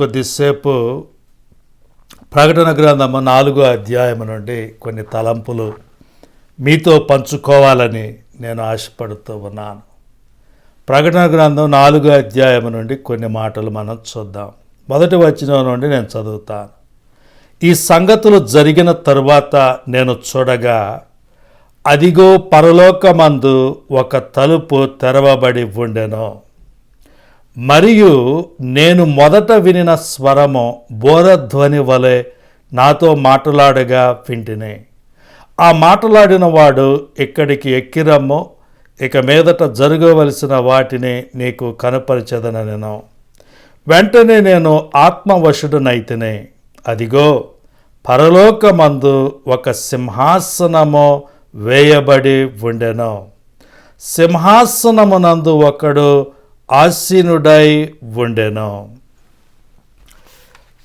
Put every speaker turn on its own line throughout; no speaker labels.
కొద్దిసేపు ప్రకటన గ్రంథము నాలుగో అధ్యాయం నుండి కొన్ని తలంపులు మీతో పంచుకోవాలని నేను ఆశపడుతూ ఉన్నాను. ప్రకటన గ్రంథం నాలుగో అధ్యాయం నుండి కొన్ని మాటలు మనం చూద్దాం. మొదటి వచ్చిన నుండి నేను చదువుతాను. ఈ సంగతులు జరిగిన తరువాత నేను చూడగా అదిగో పరలోకమందు ఒక తలుపు తెరవబడి ఉండెను. మరియు నేను మొదట వినిన స్వరము బోరధ్వని వలె నాతో మాట్లాడగా వింటిని. ఆ మాట్లాడిన వాడు ఇక్కడికి ఎక్కిరమ్ము ఇక మీదట జరగవలసిన వాటిని నీకు కనపరిచదనను. వెంటనే నేను ఆత్మవశుడునైతిని. అదిగో పరలోకమందు ఒక సింహాసనము వేయబడి ఉండెను. సింహాసనమునందు ఒకడు ఆసీనుడై ఉండెను.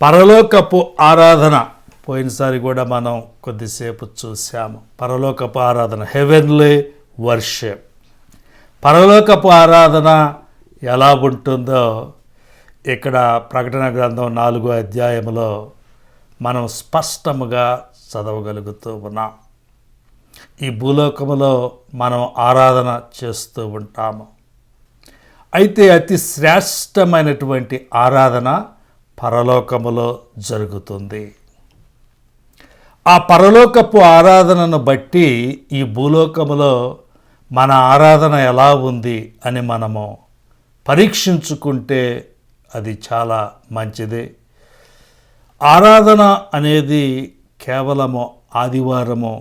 పరలోకపు ఆరాధన పోయినసారి కూడా మనం కొద్దిసేపు చూసాము పరలోకపు ఆరాధన హెవెన్లీ వర్షిప్. పరలోకపు ఆరాధన ఎలా ఉంటుందో ఇక్కడ ప్రకటన గ్రంథం నాలుగో అధ్యాయంలో మనం స్పష్టముగా చదవగలుగుతూ ఉన్నాం. ఈ భూలోకములో మనం ఆరాధన చేస్తూ ఉంటాము. అయితే అతి శ్రేష్టమైనటువంటి ఆరాధన పరలోకములో జరుగుతుంది. ఆ పరలోకపు ఆరాధనను బట్టి ఈ భూలోకములో మన ఆరాధన ఎలా ఉంది అని మనము పరీక్షించుకుంటే అది చాలా మంచిది. ఆరాధన అనేది కేవలము ఆదివారము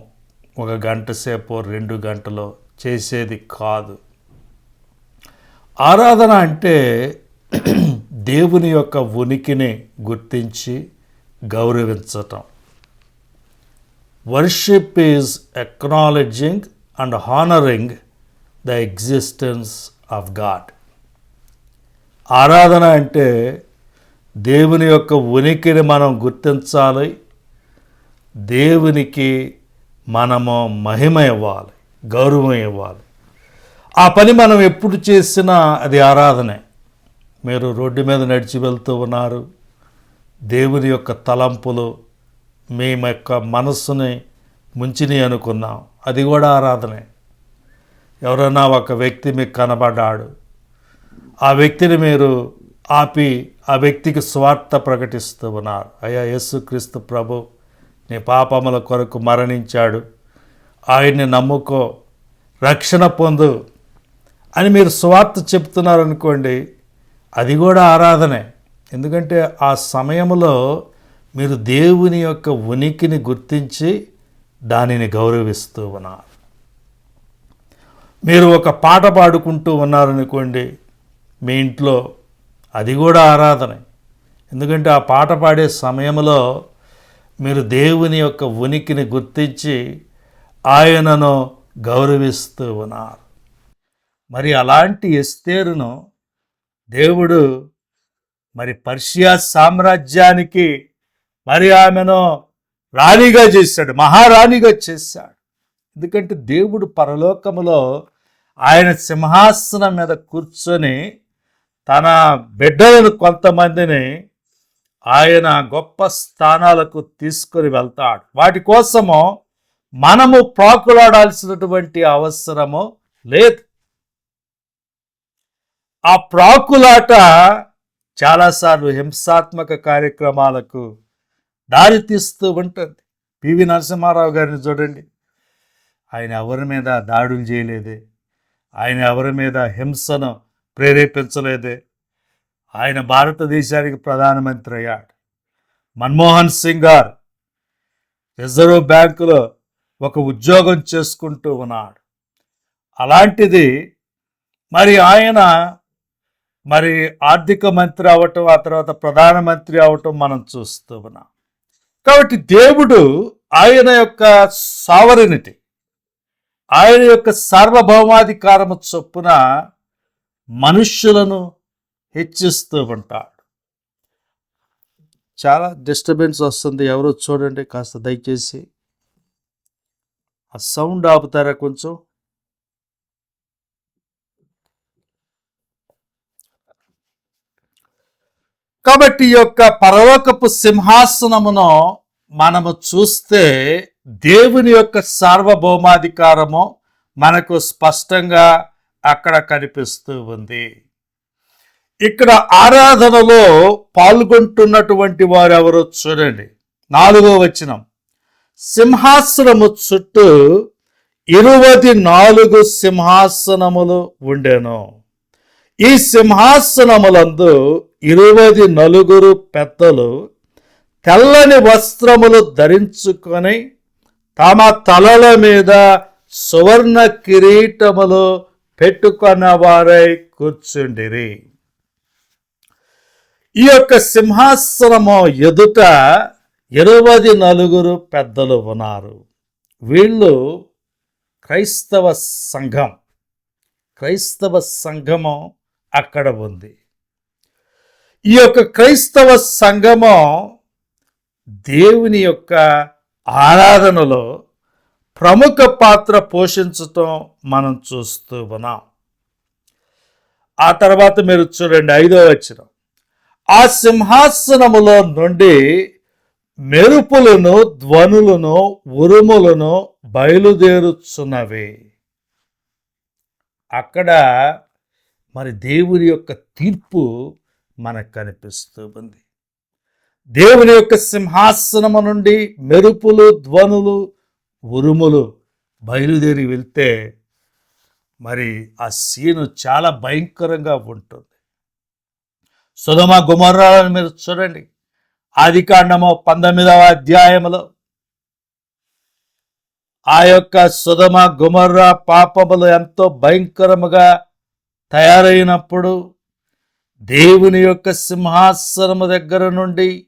ఒక గంట సేపు రెండు గంటలో చేసేది కాదు. ఆరాధన అంటే దేవుని యొక్క ఉనికిని గుర్తించి గౌరవించటం. Worship is acknowledging and honouring the existence of God. ఆరాధన అంటే దేవుని యొక్క ఉనికిని మనం గుర్తించాలి దేవునికి మనము మహిమ ఇవ్వాలి గౌరవం ఇవ్వాలి. ఆ పని మనం ఎప్పుడు చేసినా అది ఆరాధనే. మీరు రోడ్డు మీద నడిచి వెళ్తూ ఉన్నారు. దేవుని యొక్క తలంపులు మీ యొక్క మనస్సుని ముంచిని అనుకున్నాం. అది కూడా ఆరాధనే. ఎవరైనా ఒక వ్యక్తి మీకు కనబడ్డాడు. ఆ వ్యక్తిని మీరు ఆపి ఆ వ్యక్తికి స్వార్థ ప్రకటిస్తూ ఉన్నారు. అయ్యా యేసుక్రీస్తు ప్రభు నీ పాపముల కొరకు మరణించాడు. ఆయన్ని నమ్ముకో రక్షణ పొందు. అని మీరు స్వార్థ చెప్తున్నారనుకోండి అది కూడా ఆరాధనే. ఎందుకంటే ఆ సమయంలో మీరు దేవుని యొక్క ఉనికిని గుర్తించి దానిని గౌరవిస్తూ ఉన్నారు. మీరు ఒక పాట పాడుకుంటూ ఉన్నారనుకోండి మీ ఇంట్లో అది కూడా ఆరాధనే. ఎందుకంటే ఆ పాట పాడే సమయంలో మీరు దేవుని యొక్క ఉనికిని గుర్తించి ఆయనను గౌరవిస్తూ ఉన్నారు. మరి అలాంటి ఎస్తేరును దేవుడు మరి పర్షియా సామ్రాజ్యానికి మరి ఆమెను రాణిగా చేశాడు మహారాణిగా చేశాడు. ఎందుకంటే దేవుడు పరలోకములో ఆయన సింహాసనం మీద కూర్చొని తన బిడ్డలను కొంతమందిని ఆయన గొప్ప స్థానాలకు తీసుకొని వెళ్తాడు. వాటి కోసము మనము ప్రాకులాడాల్సినటువంటి అవసరము లేదు. ఆ ప్రాకులాట చాలాసార్లు హింసాత్మక కార్యక్రమాలకు దారితీస్తూ ఉంటుంది. పివి నరసింహారావు గారిని చూడండి. ఆయన ఎవరి మీద దాడులు చేయలేదే. ఆయన ఎవరి మీద హింసను ప్రేరేపించలేదే. ఆయన భారతదేశానికి ప్రధానమంత్రి అయ్యాడు. మన్మోహన్ సింగ్ గారు రిజర్వ్ బ్యాంకులో ఒక ఉద్యోగం చేసుకుంటూ ఉన్నాడు. అలాంటిది మరి ఆయన మరి ఆర్థిక మంత్రి అవటం ఆ తర్వాత ప్రధానమంత్రి అవటం మనం చూస్తూ ఉన్నాం. కాబట్టి దేవుడు ఆయన యొక్క సావరినిటీ ఆయన యొక్క సార్వభౌమాధికారము చొప్పున మనుష్యులను హెచ్చిస్తూ ఉంటాడు. చాలా డిస్టర్బెన్స్ వస్తుంది. ఎవరో చూడండి కాస్త దయచేసి. ఆ సౌండ్ ఆపుతారా కొంచెం? కాబట్టి ఈ యొక్క పరలోకపు సింహాసనమును మనము చూస్తే దేవుని యొక్క సార్వభౌమాధికారము మనకు స్పష్టంగా అక్కడ కనిపిస్తూ ఉంది. ఇక్కడ ఆరాధనలో పాల్గొంటున్నటువంటి వారు ఎవరో చూడండి. నాలుగో వచనం. సింహాసనము చుట్టూ ఇరువది నాలుగు సింహాసనములు ఉండెను. ఈ సింహాసనములందు ఇరువది నలుగురు పెద్దలు తెల్లని వస్త్రములు ధరించుకొని తమ తలల మీద సువర్ణ కిరీటములు పెట్టుకున్న వారై కూర్చుండిరి. ఈ యొక్క సింహాసనము ఎదుట ఇరవది నలుగురు పెద్దలు ఉన్నారు. వీళ్ళు క్రైస్తవ సంఘం. క్రైస్తవ సంఘము అక్కడ ఉంది. ఈ యొక్క క్రైస్తవ సంఘము దేవుని యొక్క ఆరాధనలో ప్రముఖ పాత్ర పోషించటం మనం చూస్తూ ఉన్నాం. ఆ తర్వాత మీరు చూడండి ఐదో వచ్చిన ఆ సింహాసనములో నుండి మెరుపులను ధ్వనులను ఉరుములను బయలుదేరుచున్నవి. అక్కడ మరి దేవుని యొక్క తీర్పు మనకు కనిపిస్తూ ఉంది. దేవుని యొక్క సింహాసనము నుండి మెరుపులు ధ్వనులు ఉరుములు బయలుదేరి వెళ్తే మరి ఆ సీను చాలా భయంకరంగా ఉంటుంది. సుధమ గుమర్రాలను మీరు చూడండి. ఆదికాండము పంతొమ్మిదవ అధ్యాయములో ఆ యొక్క సుధమ గుమర్ర పాపములు ఎంతో భయంకరముగా తయారైనప్పుడు దేవుని యొక్క సింహాసనము దగ్గర నుండి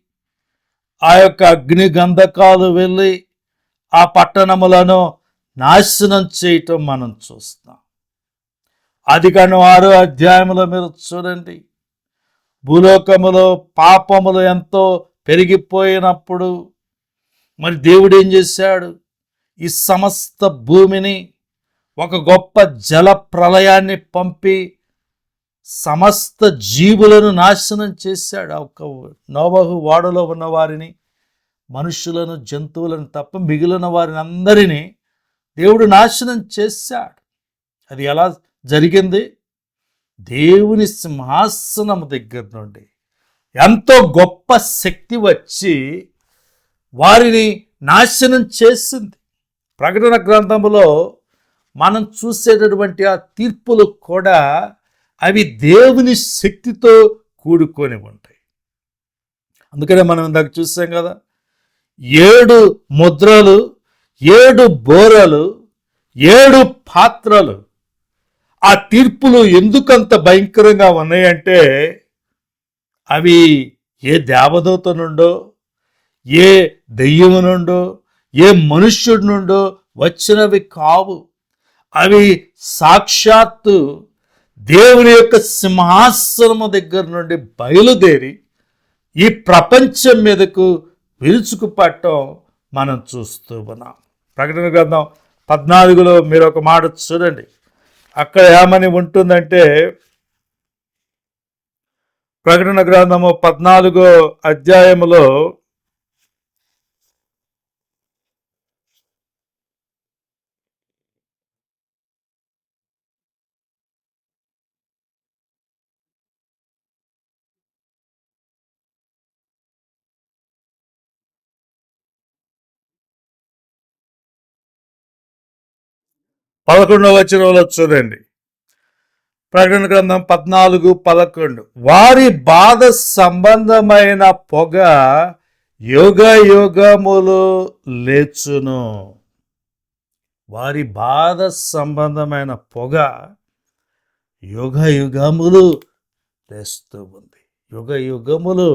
ఆ యొక్క అగ్ని గంధకాలు వెళ్ళి ఆ పట్టణములను నాశనం చేయటం మనం చూస్తాం. అది కానీ ఆరో అధ్యాయంలో మీరు చూడండి. భూలోకములో పాపములు ఎంతో పెరిగిపోయినప్పుడు మరి దేవుడు ఏం చేశాడు? ఈ సమస్త భూమిని ఒక గొప్ప జల ప్రళయాన్ని పంపి సమస్త జీవులను నాశనం చేశాడు ఆ ఒక్క నోబహు వాడలో ఉన్న వారిని మనుషులను జంతువులను తప్ప మిగిలిన వారిని అందరినీ దేవుడు నాశనం చేశాడు. అది ఎలా జరిగింది? దేవుని సింహాసనం దగ్గర నుండి ఎంతో గొప్ప శక్తి వచ్చి వారిని నాశనం చేసింది. ప్రకటన గ్రంథములో మనం చూసేటటువంటి ఆ తీర్పులు కూడా అవి దేవుని శక్తితో కూడుకొని ఉంటాయి. అందుకనే మనం ఇందాక చూసాం కదా ఏడు ముద్రలు ఏడు బోరలు ఏడు పాత్రలు ఆ తీర్పులు ఎందుకంత భయంకరంగా ఉన్నాయంటే అవి ఏ దేవదూత నుండో ఏ దెయ్యము నుండో ఏ మనుష్యుడి నుండో వచ్చినవి కావు. అవి సాక్షాత్తు దేవుని యొక్క సింహాసనము దగ్గర నుండి బయలుదేరి ఈ ప్రపంచం మీదకు విరుచుకుపట్టడం మనం చూస్తూ ఉన్నాం. ప్రకటన గ్రంథం పద్నాలుగులో మీరు ఒక మాట చూడండి. అక్కడ ఏమని ఉంటుందంటే ప్రకటన గ్రంథము పద్నాలుగో అధ్యాయములో పదకొండవ వచనంలో చూడండి. ప్రకటన గ్రంథం పద్నాలుగు పదకొండు. వారి బాధ సంబంధమైన పొగ యోగ యుగములు లేచును. వారి బాధ సంబంధమైన పొగ యుగ యుగములు లేస్తూ ఉంది. యుగ యుగములు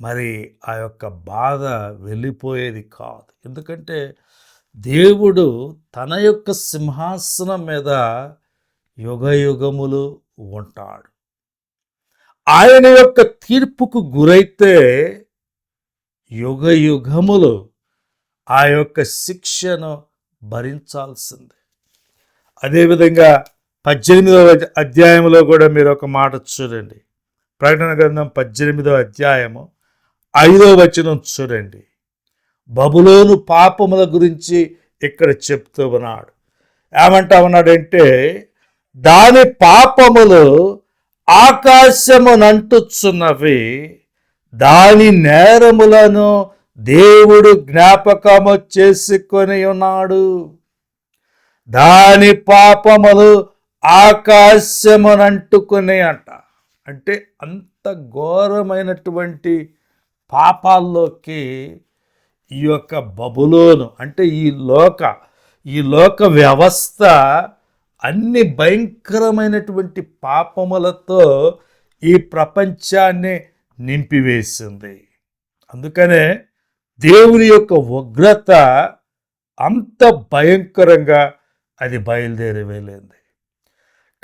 మరి ఆ యొక్క బాధ వెళ్ళిపోయేది కాదు. ఎందుకంటే దేవుడు తన యొక్క సింహాసనం మీద యుగయుగములు ఉంటాడు. ఆయన యొక్క తీర్పుకు గురైతే యుగయుగములు ఆ యొక్క శిక్షను భరించాల్సిందే. అదేవిధంగా పద్దెనిమిదవ అధ్యాయంలో కూడా మీరు ఒక మాట చూడండి. ప్రకటన గ్రంథం పద్దెనిమిదో అధ్యాయము ఐదో వచనం చూడండి. బబులోను పాపముల గురించి ఇక్కడ చెప్తూ ఉన్నాడు. ఏమంటా ఉన్నాడంటే దాని పాపములు ఆకాశమునంటుచున్నవి దాని నేరములను దేవుడు జ్ఞాపకము చేసుకొని ఉన్నాడు. దాని పాపములు ఆకాశమునంటుకునే అంట. అంటే అంత ఘోరమైనటువంటి పాపాల్లోకి ఈ యొక్క బబులోను అంటే ఈ లోక ఈ లోక వ్యవస్థ అన్ని భయంకరమైనటువంటి పాపములతో ఈ ప్రపంచాన్ని నింపివేసింది. అందుకనే దేవుని యొక్క ఉగ్రత అంత భయంకరంగా అది బయలుదేరి వెళ్ళింది.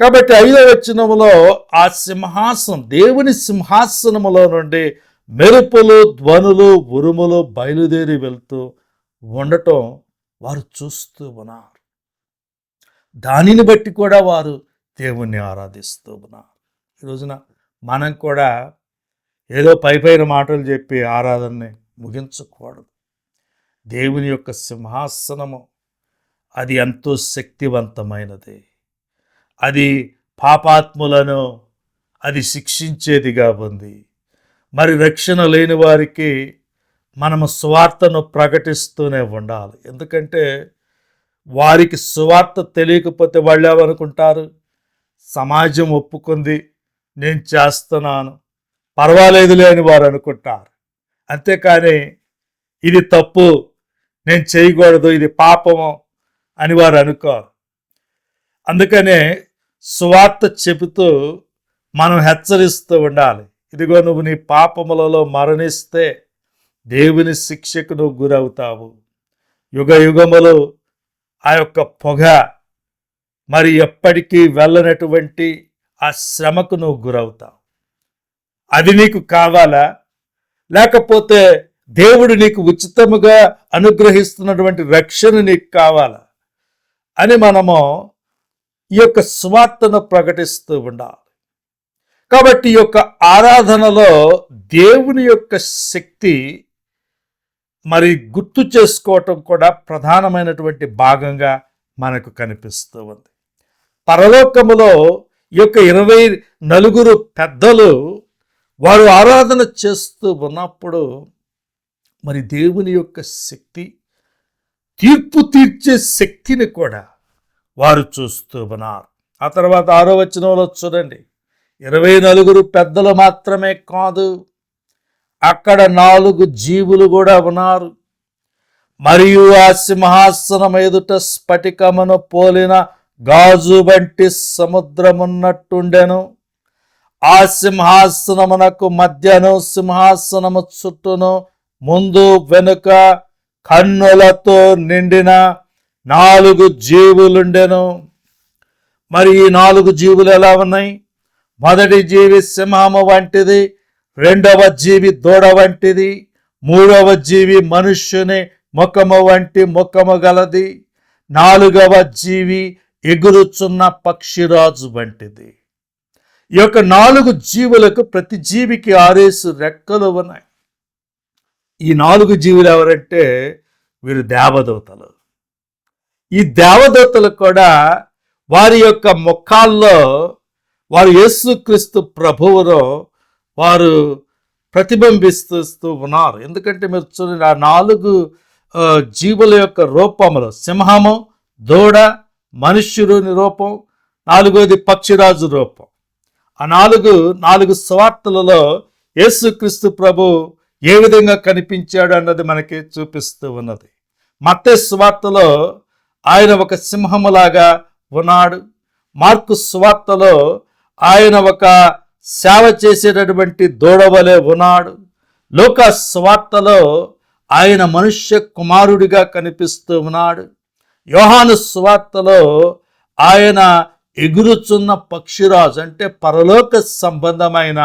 కాబట్టి ఐదవ వచనములో ఆ సింహాసనం దేవుని సింహాసనములో నుండి మెరుపులు ధ్వనులు ఉరుములు బయలుదేరి వెళ్తూ ఉండటం వారు చూస్తూ ఉన్నారు. దానిని బట్టి కూడా వారు దేవుణ్ణి ఆరాధిస్తూ ఉన్నారు. ఈ రోజున మనం కూడా ఏదో పై పైన మాటలు చెప్పి ఆరాధనని ముగించకూడదు. దేవుని యొక్క సింహాసనము అది ఎంతో శక్తివంతమైనది. అది పాపాత్ములను అది శిక్షించేదిగా ఉంది. మరి రక్షణ లేని వారికి మనము సువార్తను ప్రకటిస్తూనే ఉండాలి. ఎందుకంటే వారికి సువార్త తెలియకపోతే వాళ్ళు ఏమనుకుంటారు? సమాజం ఒప్పుకుంది నేను చేస్తున్నాను. పర్వాలేదులే అని వారు అనుకుంటారు. అంతేకాని ఇది తప్పు నేను చేయకూడదు ఇది పాపము అని వారు అనుకోరు. అందుకనే సువార్త చెబుతూ మనం హెచ్చరిస్తూ ఉండాలి. ఇదిగో నువ్వు నీ పాపములలో మరణిస్తే దేవుని శిక్షకు నువ్వు గురవుతావు. యుగ యుగములు ఆ యొక్క పొగ మరి ఎప్పటికీ వెళ్ళనటువంటి ఆ శ్రమకు నువ్వు గురవుతావు. అది నీకు కావాలా? లేకపోతే దేవుడు నీకు ఉచితముగా అనుగ్రహిస్తున్నటువంటి రక్షణ నీకు కావాలా? అని మనము ఈ యొక్క స్వార్థను ప్రకటిస్తూ ఉండాలి. కాబట్టి ఈ యొక్క ఆరాధనలో దేవుని యొక్క శక్తి మరి గుర్తు చేసుకోవటం కూడా ప్రధానమైనటువంటి భాగంగా మనకు కనిపిస్తూ ఉంది. పరలోకములో ఈ యొక్క ఇరవై నలుగురు పెద్దలు వారు ఆరాధన చేస్తూ ఉన్నప్పుడు మరి దేవుని యొక్క శక్తి తీర్పు తీర్చే శక్తిని కూడా వారు చూస్తూ ఉన్నారు. ఆ తర్వాత ఆరో వచనంలో చూడండి. ఇరవై నలుగురు పెద్దలు మాత్రమే కాదు అక్కడ నాలుగు జీవులు కూడా ఉన్నారు. మరియు ఆ సింహాసనం ఎదుట స్ఫటికమును పోలిన గాజు వంటి సముద్రమున్నట్టుండెను. ఆ సింహాసనమునకు మధ్యను సింహాసనము చుట్టూను ముందు వెనుక కన్నులతో నిండిన నాలుగు జీవులుండెను. మరి ఈ నాలుగు జీవులు ఎలా ఉన్నాయి? మొదటి జీవి సింహము వంటిది రెండవ జీవి దూడ వంటిది మూడవ జీవి మనుష్యుని ముఖము వంటి ముఖము గలది నాలుగవ జీవి ఎగురుచున్న పక్షిరాజు వంటిది. ఈ యొక్క నాలుగు జీవులకు ప్రతి జీవికి ఆరేసు రెక్కలు ఉన్నాయి. ఈ నాలుగు జీవులు ఎవరంటే వీరు దేవదూతలు. ఈ దేవదూతలు కూడా వారి యొక్క ముఖాల్లో వారు యేసుక్రీస్తు ప్రభువులో వారు ప్రతిబింబిస్తూ ఉన్నారు. ఎందుకంటే మీరు చూడండి ఆ నాలుగు జీవుల యొక్క రూపములు సింహము దూడ మనుష్యుని రూపం నాలుగోది పక్షిరాజు రూపం. ఆ నాలుగు నాలుగు స్వార్థలలో యేసుక్రీస్తు ప్రభు ఏ విధంగా కనిపించాడు అన్నది మనకి చూపిస్తూ ఉన్నది. మత్తే స్వార్తలో ఆయన ఒక సింహములాగా ఉన్నాడు. మార్కు స్వార్తలో ఆయన ఒక సేవ చేసేటటువంటి దూడవలే ఉన్నాడు. లోక స్వార్తలో ఆయన మనుష్య కుమారుడిగా కనిపిస్తూ ఉన్నాడు. యోహాను స్వార్తలో ఆయన ఎగురుచున్న పక్షిరాజు అంటే పరలోక సంబంధమైన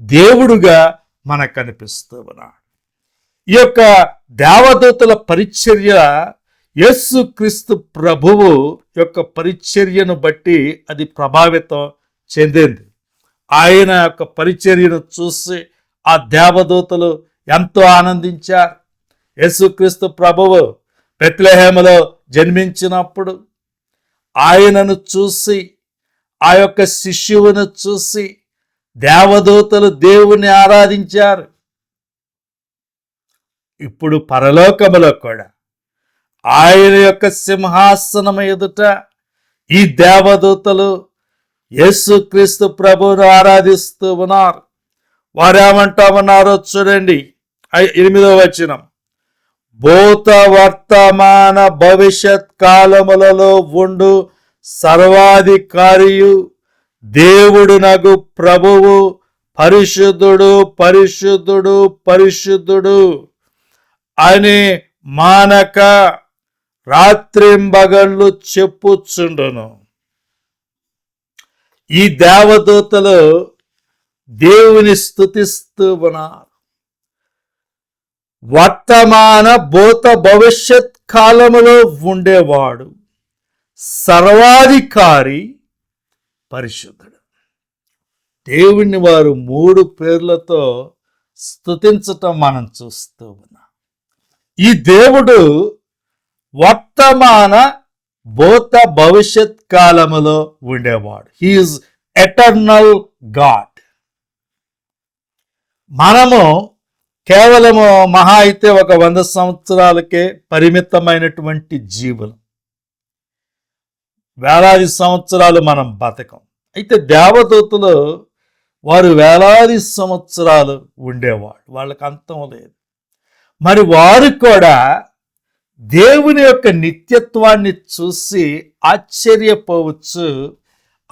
దేవుడుగా మనకు కనిపిస్తూ ఉన్నాడు. ఈ యొక్క దేవదూతల పరిచర్య యేసుక్రీస్తు ప్రభువు యొక్క పరిచర్యను బట్టి అది ప్రభావితం చెందింది. ఆయన యొక్క పరిచర్యను చూసి ఆ దేవదూతలు ఎంతో ఆనందించారు. యేసుక్రీస్తు ప్రభువు బెత్లెహేమలో జన్మించినప్పుడు ఆయనను చూసి ఆ యొక్క శిష్యువును చూసి దేవదూతలు దేవుని ఆరాధించారు. ఇప్పుడు పరలోకములో కూడా ఆయన యొక్క సింహాసనం ఎదుట ఈ దేవదూతలు యేసుక్రీస్తు ప్రభువును ఆరాధిస్తూ ఉన్నారు. వారేమంటా ఉన్నారో చూడండి ఎనిమిదో వచనం. భూత వర్తమాన భవిష్యత్ కాలములలో ఉండు సర్వాధికారియు. దేవుడు నగు ప్రభువు పరిశుద్ధుడు పరిశుద్ధుడు పరిశుద్ధుడు అని మానక రాత్రింబగళ్ళు చెప్పుచుండును. ఈ దేవదూతలు దేవుని స్థుతిస్తూ ఉన్నారు వర్తమాన భూత భవిష్యత్ కాలములో ఉండేవాడు సర్వాధికారి పరిశుద్ధుడు. దేవుణ్ణి వారు మూడు పేర్లతో స్థుతించటం మనం చూస్తూ ఉన్నాం. ఈ దేవుడు వర్తమాన భూత భవిష్యత్ కాలములో ఉండేవాడు. హీఈస్ ఎటర్నల్ గాడ్ మనము కేవలము మహా అయితే ఒక వంద సంవత్సరాలకే పరిమితమైనటువంటి జీవులు. వేలాది సంవత్సరాలు మనం బతకం. అయితే దేవదూతలు వారు వేలాది సంవత్సరాలు ఉండేవాడు. వాళ్ళకి అంతం లేదు. మరి వారు కూడా దేవుని యొక్క నిత్యత్వాన్ని చూసి ఆశ్చర్యపోవచ్చు.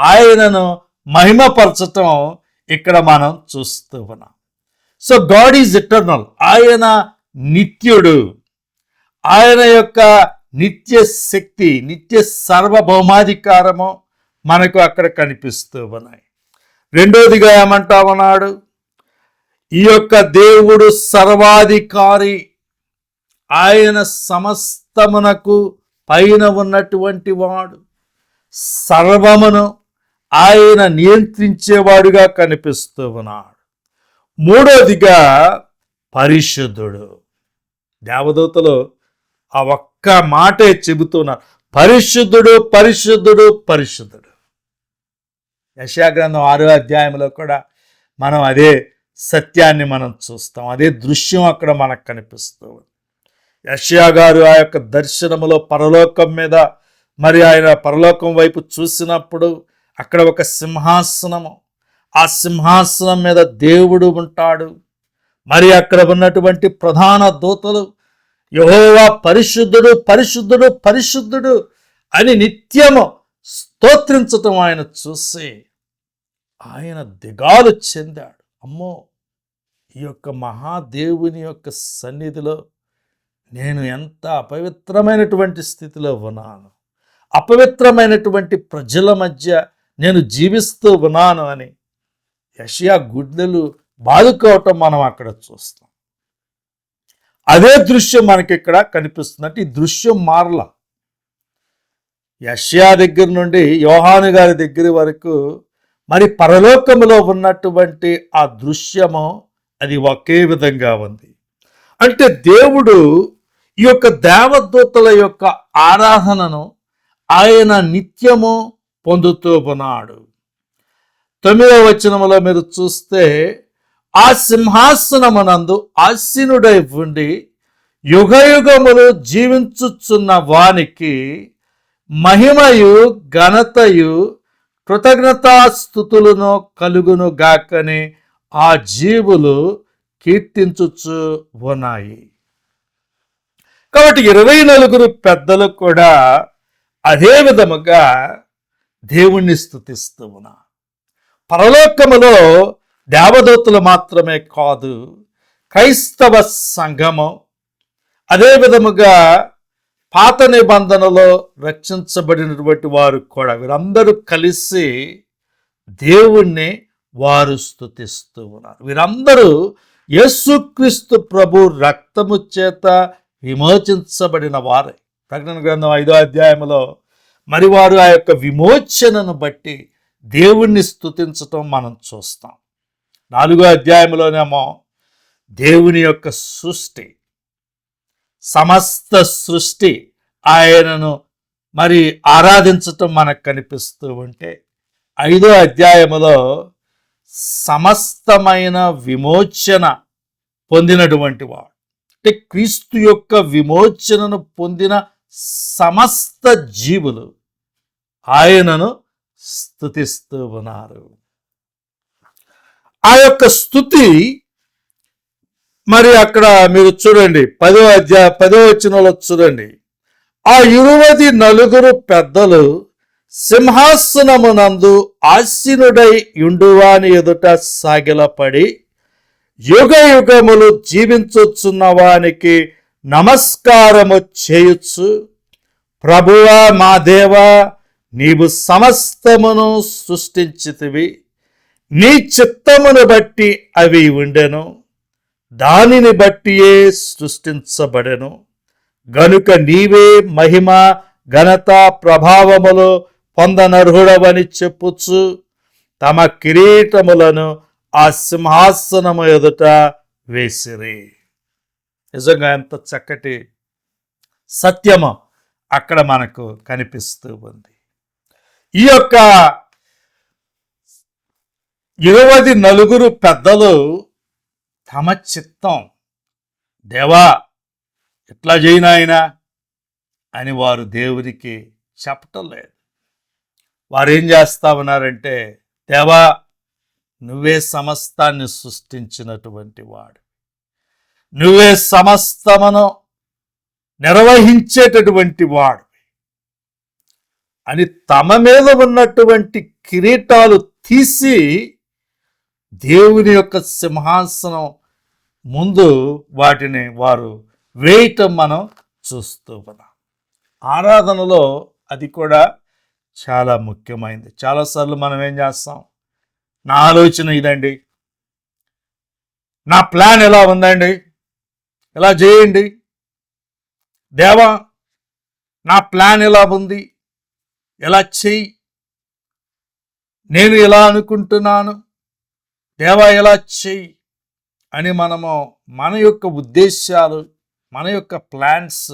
ఆయనను మహిమపరచటం ఇక్కడ మనం చూస్తూ ఉన్నాం. సో గాడ్ ఈజ్ ఇటర్నల్ ఆయన నిత్యుడు. ఆయన యొక్క నిత్య శక్తి నిత్య సార్వభౌమాధికారము మనకు అక్కడ కనిపిస్తూ ఉన్నాయి. రెండోదిగా ఏమంటా ఉన్నాడు? ఈ యొక్క దేవుడు సర్వాధికారి ఆయన సమస్తమునకు పైన ఉన్నటువంటి వాడు. సర్వమును ఆయన నియంత్రించేవాడుగా కనిపిస్తూ ఉన్నాడు. మూడోదిగా పరిశుద్ధుడు. దేవదూతలు ఆ ఒక్క మాటే చెబుతున్నారు పరిశుద్ధుడు పరిశుద్ధుడు పరిశుద్ధుడు. యశాగ్రంథం ఆరో అధ్యాయంలో కూడా మనం అదే సత్యాన్ని మనం చూస్తాం. అదే దృశ్యం అక్కడ మనకు కనిపిస్తూ ఉంది. యష్యా గారు ఆ యొక్క దర్శనములో పరలోకం మీద మరి ఆయన పరలోకం వైపు చూసినప్పుడు అక్కడ ఒక సింహాసనము. ఆ సింహాసనం మీద దేవుడు ఉంటాడు. మరి అక్కడ ఉన్నటువంటి ప్రధాన దూతలు యహోవా పరిశుద్ధుడు పరిశుద్ధుడు పరిశుద్ధుడు అని నిత్యము స్తోత్రించటం ఆయన చూసి ఆయన దిగాలు చెందాడు. అమ్మో ఈ యొక్క మహాదేవుని యొక్క సన్నిధిలో నేను ఎంత అపవిత్రమైనటువంటి స్థితిలో ఉన్నాను అపవిత్రమైనటువంటి ప్రజల మధ్య నేను జీవిస్తూ ఉన్నాను అని యషియా గుడ్డలు బాదుకోవటం మనం అక్కడ చూస్తాం. అదే దృశ్యం మనకి ఇక్కడ కనిపిస్తుంది. అంటే ఈ దృశ్యం మారల. యష్యా దగ్గర నుండి యోహాను గారి దగ్గర వరకు మరి పరలోకములో ఉన్నటువంటి ఆ దృశ్యము అది ఒకే విధంగా ఉంది. అంటే దేవుడు ఈ యొక్క దేవదూతల యొక్క ఆరాధనను ఆయన నిత్యము పొందుతూ ఉన్నాడు. తొమ్మిదవ వచనములో మీరు చూస్తే ఆ సింహాసనమునందు ఆసీనుడై ఉండి యుగయుగములు జీవించుచున్న వానికి మహిమయు ఘనతయు కృతజ్ఞతాస్థుతులను కలుగును గాకని ఆ జీవులు కీర్తించుచు ఉన్నాయి. కాబట్టి ఇరవై నలుగురు పెద్దలు కూడా అదే విధముగా దేవుణ్ణి స్థుతిస్తూ ఉన్నారు పరలోకములో దేవదూతలు మాత్రమే కాదు క్రైస్తవ సంఘము అదే విధముగా పాత నిబంధనలో రక్షించబడినటువంటి వారు కూడా వీరందరూ కలిసి దేవుణ్ణి వారు స్థుతిస్తూ ఉన్నారు వీరందరూ యేసుక్రీస్తు ప్రభు రక్తము చేత విమోచించబడిన వారే. ప్రకటన గ్రంథం ఐదో అధ్యాయంలో మరి వారు ఆ యొక్క విమోచనను బట్టి దేవుణ్ణి స్తుతించటం మనం చూస్తాం. నాలుగో అధ్యాయంలోనేమో దేవుని యొక్క సృష్టి సమస్త సృష్టి ఆయనను మరి ఆరాధించటం మనకు కనిపిస్తూ ఉంటే ఐదో అధ్యాయములో సమస్తమైన విమోచన పొందినటువంటి వాడు. అంటే క్రీస్తు యొక్క విమోచనను పొందిన సమస్త జీవులు ఆయనను స్థుతిస్తూ ఉన్నారు ఆ యొక్క స్థుతి మరి అక్కడ మీరు చూడండి పదో అధ్యాయ పదో వచనంలో చూడండి. ఆ ఇరువది నలుగురు పెద్దలు సింహాసనమునందు ఆసీనుడై యుండువాని ఎదుట సాగిలపడి యుగ యుగములు జీవించుచున్న వానికి నమస్కారము చేయొచ్చు ప్రభువా మా దేవా నీవు సమస్తమును సృష్టించితివి నీ చిత్తమును బట్టి అవి ఉండెను దానిని బట్టియే సృష్టించబడెను. గనుక నీవే మహిమ ఘనత ప్రభావములు పొందనర్హుడవని చెప్పుచు తమ కిరీటములను ఆ సింహాసనము ఎదుట వేసిరి. నిజంగా ఎంత చక్కటి సత్యము అక్కడ మనకు కనిపిస్తూ ఉంది. ఈ యొక్క ఇరవై నలుగురు పెద్దలు తమ చిత్తం దేవా ఎట్లా చేయనాయనా అని వారు దేవునికి చెప్పటం లేదు. వారు ఏం చేస్తా ఉన్నారంటే దేవా నువ్వే సమస్తాన్ని సృష్టించినటువంటి వాడు. నువ్వే సమస్తమును నిర్వహించేటటువంటి వాడు. అని తమ మీద ఉన్నటువంటి కిరీటాలు తీసి దేవుని యొక్క సింహాసనం ముందు వాటిని వారు వేయటం మనం చూస్తూ ఉన్నాం. ఆరాధనలో అది కూడా చాలా ముఖ్యమైనది చాలాసార్లు మనం ఏం చేస్తాం? నా ఆలోచన ఇదండి. నా ప్లాన్ ఎలా ఉందండి? ఎలా చేయండి? దేవా నా ప్లాన్ ఎలా ఉంది? ఎలా చెయ్యి? నేను ఎలా అనుకుంటున్నాను? దేవా ఎలా చెయ్యి? అని మనము మన యొక్క ఉద్దేశాలు మన యొక్క ప్లాన్స్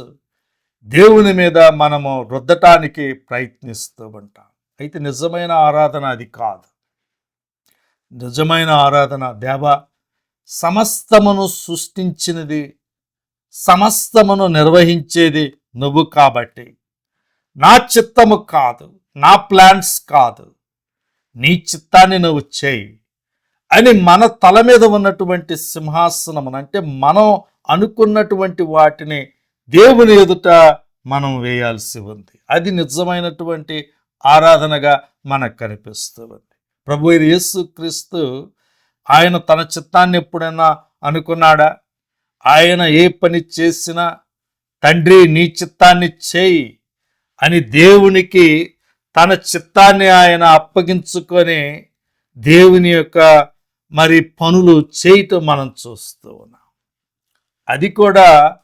దేవుని మీద మనము రుద్దటానికి ప్రయత్నిస్తూ ఉంటాం. అయితే నిజమైన ఆరాధన అది కాదు. నిజమైన ఆరాధన దేవ సమస్తమును సృష్టించినది సమస్తమును నిర్వహించేది నువ్వు కాబట్టి. నా చిత్తము కాదు నా ప్లాన్స్ కాదు. నీ చిత్తాన్ని నువ్వు చేయి అని మన తల మీద ఉన్నటువంటి సింహాసనమును అంటే మనం అనుకున్నటువంటి వాటిని దేవుని ఎదుట మనం వేయాల్సి ఉంది. అది నిజమైనటువంటి ఆరాధనగా మనకు కనిపిస్తుంది ప్రభు యేసు క్రీస్తు ఆయన తన చిత్తాన్ని ఎప్పుడైనా అనుకున్నాడా? ఆయన ఏ పని చేసినా తండ్రి నీ చిత్తాన్ని చేయి అని దేవునికి తన చిత్తాన్ని ఆయన అప్పగించుకొని దేవుని యొక్క మరి పనులు చేయటం మనం చూస్తూ ఉన్నాం. అది కూడా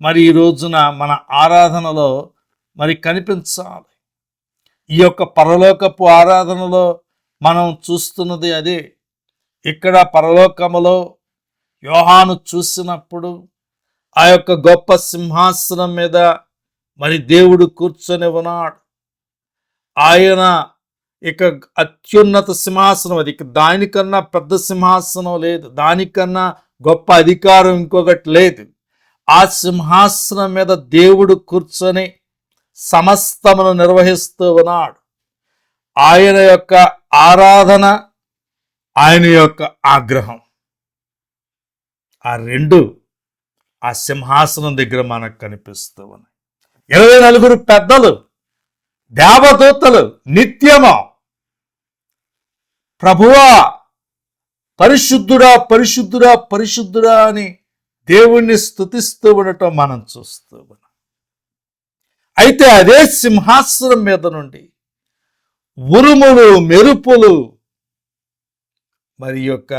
మరి ఈ రోజున మన ఆరాధనలో మరి కనిపించాలి. ఈ యొక్క పరలోకపు ఆరాధనలో మనం చూస్తున్నది అదే. ఇక్కడ పరలోకములో యోహాను చూసినప్పుడు ఆ యొక్క గొప్ప సింహాసనం మీద మరి దేవుడు కూర్చొని ఉన్నాడు. ఆయన ఇక అత్యున్నత సింహాసనం అది. ఇక దానికన్నా పెద్ద సింహాసనం లేదు. దానికన్నా గొప్ప అధికారం ఇంకొకటి లేదు. ఆ సింహాసనం మీద దేవుడు కూర్చొని సమస్తమును నిర్వహిస్తూ ఉన్నాడు. ఆయన యొక్క ఆరాధన ఆయన యొక్క ఆగ్రహం. ఆ రెండు ఆ సింహాసనం దగ్గర మనకు కనిపిస్తూ ఉన్నాయి. ఇరవై నలుగురు పెద్దలు దేవదూతలు నిత్యము. ప్రభువా పరిశుద్ధుడా పరిశుద్ధుడా పరిశుద్ధుడా అని దేవుణ్ణి స్తుతిస్తూ ఉండటం మనం చూస్తూ ఉన్నాం. అయితే అదే సింహాసనం మీద నుండి ఉరుములు మెరుపులు మరి యొక్క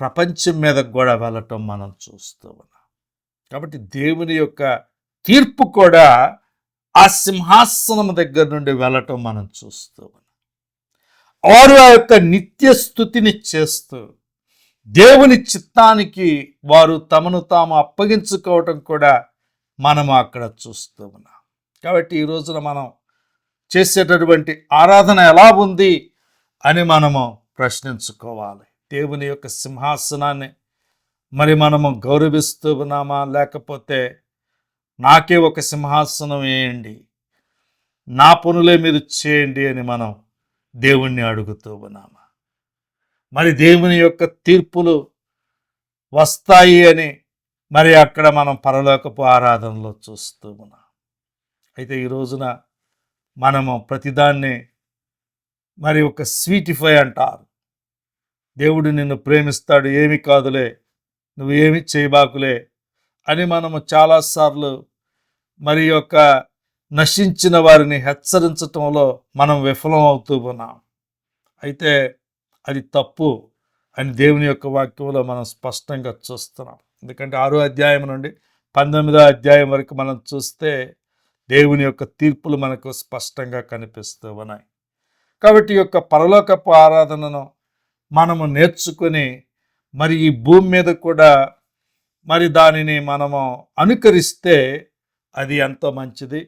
ప్రపంచం మీద కూడా వెళ్ళటం మనం చూస్తూ ఉన్నాం. కాబట్టి దేవుని యొక్క తీర్పు కూడా ఆ సింహాసనం దగ్గర నుండి వెళ్ళటం మనం చూస్తూ ఉన్నాం. వారు ఆ యొక్క నిత్య స్థుతిని చేస్తూ దేవుని చిత్తానికి వారు తమను తాము అప్పగించుకోవటం కూడా మనం అక్కడ చూస్తూ ఉన్నాం. కాబట్టి ఈ రోజున మనం చేసేటటువంటి ఆరాధన ఎలా ఉంది అని మనము ప్రశ్నించుకోవాలి. దేవుని యొక్క సింహాసనాన్ని మరి మనము గౌరవిస్తూ ఉన్నామా? లేకపోతే నాకే ఒక సింహాసనం వేయండి. నా పనులే మీరు చేయండి అని మనం దేవుణ్ణి అడుగుతూ ఉన్నామా? మరి దేవుని యొక్క తీర్పులు వస్తాయి అని మరి అక్కడ మనం పరలోకపు ఆరాధనలో చూస్తూ ఉన్నాం. అయితే ఈ రోజున మనము ప్రతిదాన్ని మరి ఒక స్వీటిఫై అంటారు. దేవుడు నిన్ను ప్రేమిస్తాడు ఏమి కాదులే నువ్వు ఏమి చేయబాకులే అని మనము చాలాసార్లు మరి యొక్క నశించిన వారిని హెచ్చరించటంలో మనం విఫలం అవుతూ ఉన్నాం. అయితే అది తప్పు అని దేవుని యొక్క వాక్యంలో మనం స్పష్టంగా చూస్తున్నాం. ఎందుకంటే ఆరో అధ్యాయం నుండి పంతొమ్మిదో అధ్యాయం వరకు మనం చూస్తే దేవుని యొక్క తీర్పులు మనకు స్పష్టంగా కనిపిస్తూ ఉన్నాయి. కాబట్టి యొక్క పరలోకపు ఆరాధనను మనము నేర్చుకొని మరి ఈ భూమి మీద కూడా మరి దానిని మనము అనుకరిస్తే అది ఎంతో మంచిది.